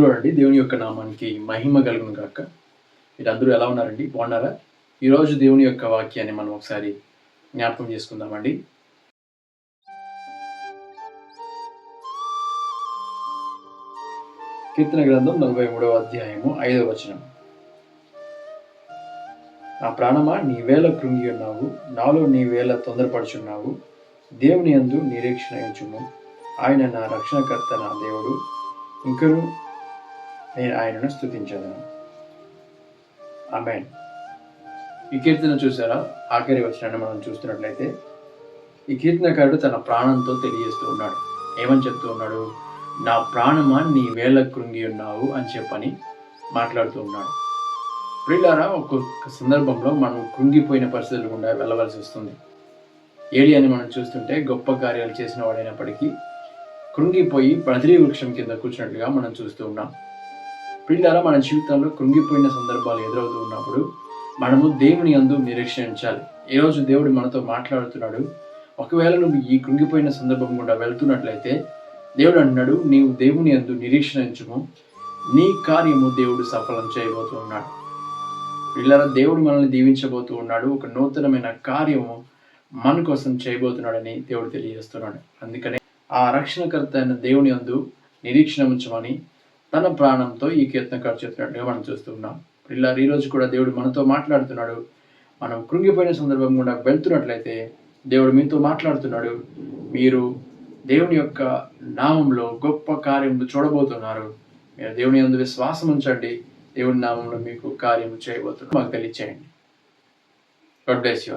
చూడండి దేవుని యొక్క నామానికి మహిమ కలుగును కాక మీరు అందరూ ఎలా ఉన్నారండి? బాగున్నారా? ఈరోజు దేవుని యొక్క వాక్యాన్ని మనం ఒకసారి జ్ఞాపకం చేసుకుందామండి. కీర్తన గ్రంథం నలభై మూడవ అధ్యాయము ఐదవ వచనం. నా ప్రాణమా నీ వేళ కృంగి ఉన్నావు. నాలో నీ వేళ తొందరపడుచున్నావు. దేవుని అందు నిరీక్షణ ఉంచుము ఆయన నా రక్షణకర్త నా దేవుడు. ఇంకను నేను ఆయనను స్థుతించదను అమెన్ ఈ కీర్తన చూసారా ఆఖరి వచనాన్ని మనం చూస్తున్నట్లయితే ఈ కీర్తనకారుడు తన ప్రాణంతో తెలియజేస్తూ ఉన్నాడు. ఏమని చెప్తూ ఉన్నాడు? నా ప్రాణమా నీ వేళ కృంగి ఉన్నావు అని చెప్పని మాట్లాడుతూ ఉన్నాడు. ప్రియులారా ఒక్కొక్క సందర్భంలో మనం కృంగిపోయిన పరిస్థితులు గుండా వెళ్ళవలసి వస్తుంది. ఏడి అని మనం చూస్తుంటే గొప్ప కార్యాలు చేసిన వాడైనప్పటికీ కృంగిపోయి బద్రీ వృక్షం కింద కూర్చున్నట్లుగా మనం చూస్తూ ఉన్నాం. పిండాల మన జీవితంలో కృంగిపోయిన సందర్భాలు ఎదురవుతూ ఉన్నప్పుడు మనము దేవుని అందు నిరీక్షించాలి ఈరోజు దేవుడు మనతో మాట్లాడుతున్నాడు. ఒకవేళ నువ్వు ఈ కృంగిపోయిన సందర్భం గుండా వెళ్తున్నట్లయితే దేవుడు అంటున్నాడు నీవు దేవుని అందు నిరీక్షించము నీ కార్యము దేవుడు సఫలం చేయబోతూ ఉన్నాడు. పిల్లల దేవుడు మనల్ని దీవించబోతూ ఉన్నాడు. ఒక నూతనమైన కార్యము మన కోసం చేయబోతున్నాడని దేవుడు తెలియజేస్తున్నాడు. అందుకనే ఆ రక్షణకర్త అయిన దేవుని అందు నిరీక్షణ ఉంచమని తన ప్రాణంతో ఈ కీర్తనకారు చెప్తున్నట్టుగా మనం చూస్తున్నాం ఇలా ఈ రోజు కూడా దేవుడు మనతో మాట్లాడుతున్నాడు. మనం కృంగిపోయిన సందర్భం కూడా వెళ్తున్నట్లయితే దేవుడు మీతో మాట్లాడుతున్నాడు. మీరు దేవుని యొక్క నామంలో గొప్ప కార్యము చూడబోతున్నారు. మీరు దేవుని అందు విశ్వాసం ఉంచండి. దేవుని నామంలో మీకు కార్యము చేయబోతున్నారు. మాకు తెలియచేయండి. God bless you